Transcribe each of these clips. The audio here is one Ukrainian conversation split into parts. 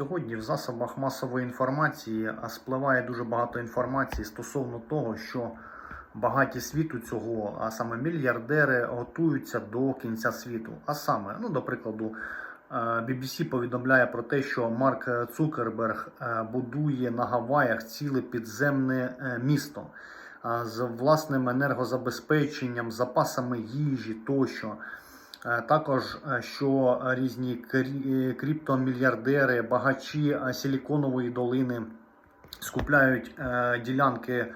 Сьогодні в засобах масової інформації спливає дуже багато інформації стосовно того, що багаті світу цього, а саме мільярдери, готуються до кінця світу. А саме, ну до прикладу, е, BBC повідомляє про те, що Марк Цукерберг е, будує на Гаваях ціле підземне е, місто з власним енергозабезпеченням, запасами їжі тощо. Е, Також е, що різні е, криптомільярдери, багачі Силіконової долини скупляють ділянки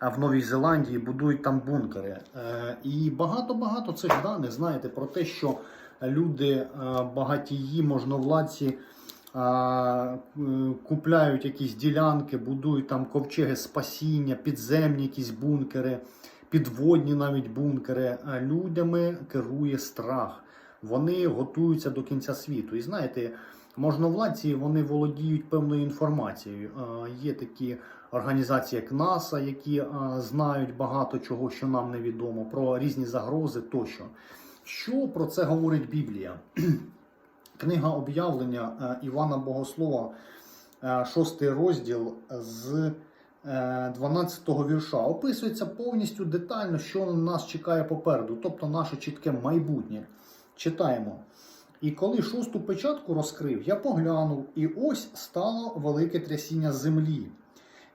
в Новій Зеландії, будують там бункери. І багато-багато цих даних знаєте про те, що люди, багатії, можновладці. Купляють якісь ділянки, будують там ковчеги спасіння, підземні якісь бункери, підводні навіть бункери. Людями керує страх. Вони готуються до кінця світу. І знаєте, можновладці вони володіють певною інформацією. Є такі організації, як НАСА, які знають багато чого, що нам невідомо, про різні загрози тощо. Що про це говорить Біблія? Книга об'явлення е, Івана Богослова, е, шостий розділ з 12-го вірша. Описується повністю детально, що нас чекає попереду, тобто наше чітке майбутнє. Читаємо. І коли шосту печатку розкрив, я поглянув, і ось стало велике трясіння землі.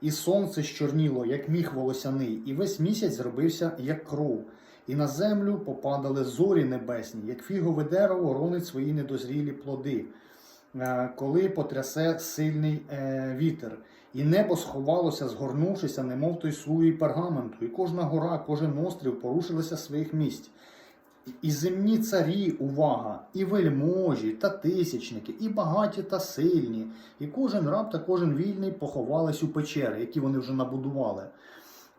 І сонце щорніло, як міх волосяний, і весь місяць зробився, як кров. І на землю попадали зорі небесні, як фігове дерево ронить свої недозрілі плоди, е, коли потрясе сильний е, вітер. І небо сховалося, згорнувшися, немов той слуї пергаменту, і кожна гора, кожен острів порушилися своїх місць. І земні царі, увага, і вельможі, та тисячники, і багаті та сильні, і кожен раб та кожен вільний поховались у печери, які вони вже набудували.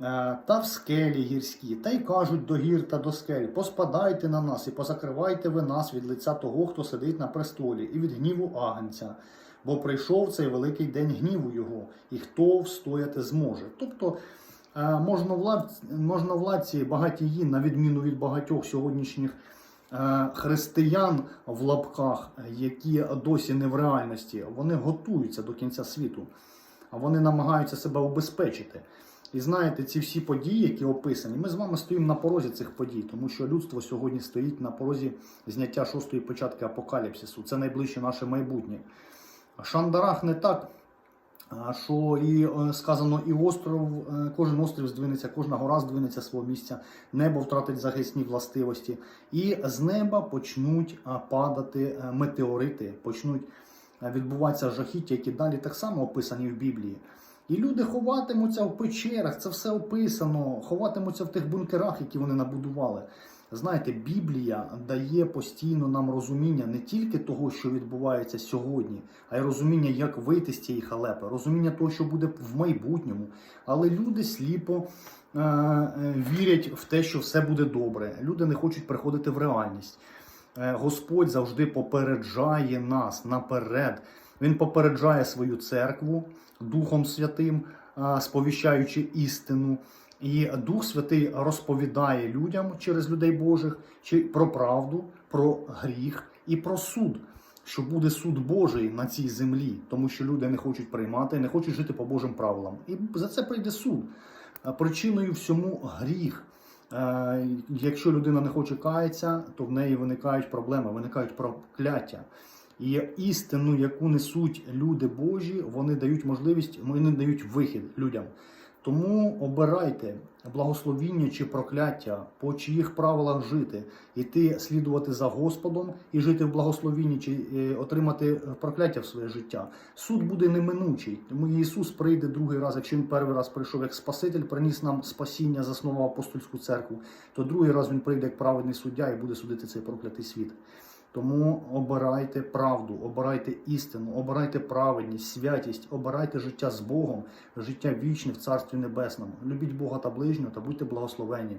Е, Та в скелі гірські, та й кажуть до гір та до скель: поспадайте на нас і позакривайте ви нас від лиця того, хто сидить на престолі, і від гніву агнця. Бо прийшов цей великий день гніву його, і хто встояти зможе. Тобто е, можновлад- можновладці багатії, на відміну від багатьох сьогоднішніх е, християн в лапках, які досі не в реальності, вони готуються до кінця світу, вони намагаються себе убезпечити. І знаєте, ці всі події, які описані, ми з вами стоїмо на порозі цих подій, тому що людство сьогодні стоїть на порозі зняття шостої початки апокаліпсису. Це найближче наше майбутнє. Шандарах не так, що і е, сказано, і остров, е, кожен острів здвинеться, кожна гора здвинеться свого місця, небо втратить захисні властивості, і з неба почнуть падати е, метеорити, почнуть відбуватися жахіття, які далі так само описані в Біблії. І люди ховатимуться в печерах, це все описано, ховатимуться в тих бункерах, які вони набудували. Знаєте, Біблія дає постійно нам розуміння не тільки того, що відбувається сьогодні, а й розуміння, як вийти з цієї халепи, розуміння того, що буде в майбутньому. Але люди сліпо е- е, вірять в те, що все буде добре. Люди не хочуть приходити в реальність. Е, Господь завжди попереджає нас наперед. Він попереджає свою церкву Духом Святим, сповіщаючи істину. І Дух Святий розповідає людям через людей Божих чи про правду, про гріх і про суд, що буде суд Божий на цій землі, тому що люди не хочуть приймати, не хочуть жити по Божим правилам. І за це прийде суд. Причиною всьому гріх. Якщо людина не хоче каятися, то в неї виникають проблеми, виникають прокляття. І істину, яку несуть люди Божі, вони дають можливість, вони дають вихід людям. Тому обирайте благословіння чи прокляття, по чиїх правилах жити, іти слідувати за Господом і жити в благословінні, чи е, отримати прокляття в своє життя. Суд буде неминучий. Тому Ісус прийде другий раз. Якщо він перший раз прийшов як Спаситель, приніс нам спасіння, заснував апостольську церкву, то другий раз він прийде як праведний суддя і буде судити цей проклятий світ. Тому обирайте правду, обирайте істину, обирайте праведність, святість, обирайте життя з Богом, життя вічне в Царстві Небесному. Любіть Бога та ближнього та будьте благословені.